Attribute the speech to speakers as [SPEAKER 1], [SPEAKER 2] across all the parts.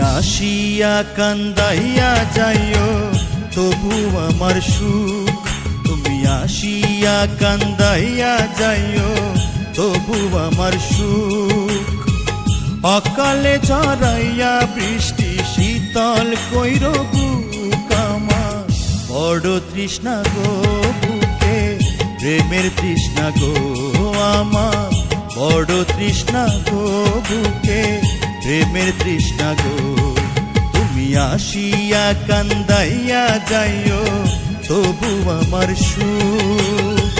[SPEAKER 1] আসিয়া কান্দাইয়া যাইও তবু আমার সুখ। তুমি আসিয়া কান্দাইয়া যাইও তবু আমার সুখ। অকালে চড়াইয়া বৃষ্টি শীতল কইর আমার। বড় তৃষ্ণা গো বুকে, প্রেমের তৃষ্ণা গো আমার। বড় তৃষ্ণা গো বুকে প্রেমের তৃষ্ণা গো। তুমি আসিয়া কান্দাইয়া যাইও তবু আমার সুখ।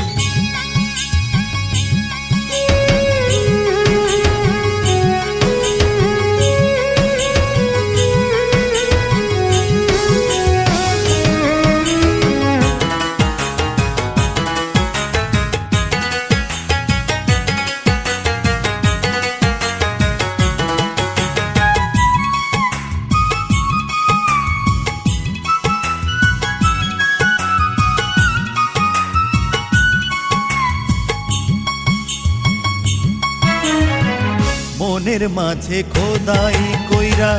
[SPEAKER 1] মনের মাঝে খোদাই কইরা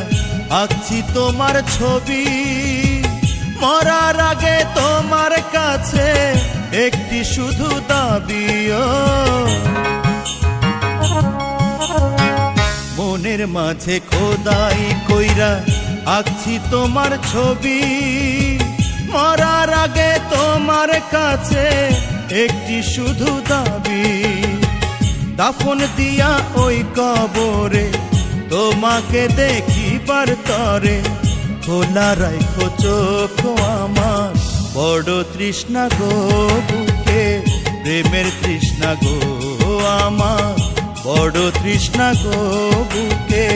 [SPEAKER 1] আঁকছি তোমার ছবি। মরার আগে তোমার কাছে একটি শুধু দাবিও। মনের মাঝে খোদাই কইরা আঁকছি তোমার ছবি। মরার আগে তোমার কাছে একটি শুধু দাবি। দাফন দিয়া ওই কবরে, তোমাকে দেখিবার তরে খোলা রাখো চোখ আমার। বড় তৃষ্ণা গো বুকে, প্রেমের তৃষ্ণা গো আমার। বড় তৃষ্ণা গো বুকে,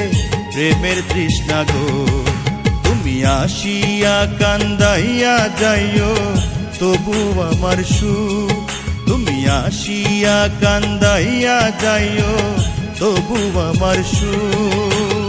[SPEAKER 1] প্রেমের তৃষ্ণা গো। তুমি আসিয়া কান্দাইয়া যাইও, তবু আমার সুখ আসিয়া কান্দাইয়া যাইও তবু আমার সুখ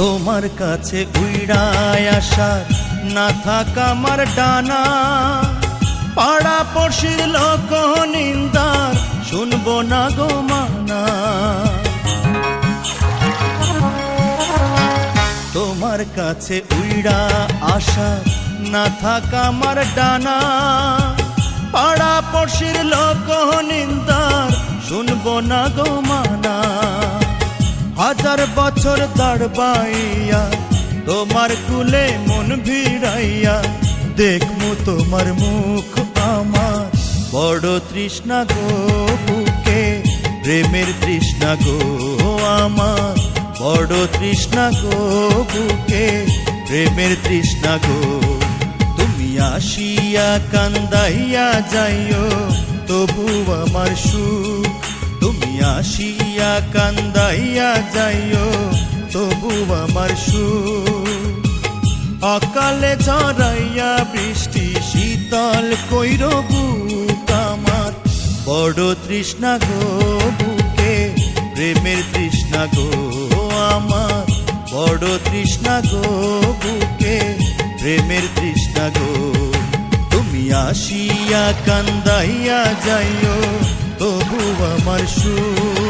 [SPEAKER 1] তোমার কাছে উইড়ায় আসার না থাকা আমার ডানা। পাড়া পড়শির লোক নিন্দার, শুনব না গো মানা। তোমার কাছে উইড়া আসা, না থাকা আমার ডানা। পাড়া পড়শির লোক নিন্দার, শুনব না গো মানা। হাজার বছর দাঁড়বাইয়া তোমার কুলে মন ভিড়াইয়া, দেখমু তোমার মুখ আমার। বড় তৃষ্ণা গো বুকে, প্রেমের তৃষ্ণা গো আমার। বড় তৃষ্ণা গো বুকে, প্রেমের তৃষ্ণা গো। তুমি আসিয়া কান্দাইয়া যাইও, তবু আমার সুখ তুমি আসিয়া কান্দাইয়া যাইও, তবু আমার সুখ অকালে ঝরাইয়া বৃষ্টি শীতল কইর বুক বড় তৃষ্ণা গো বুকে, প্রেমের তৃষ্ণা গো আমার। বড় তৃষ্ণা গো বুকে, প্রেমের তৃষ্ণা গো। তুমি আসিয়া কান্দাইয়া যাইও তবু আমার সুখ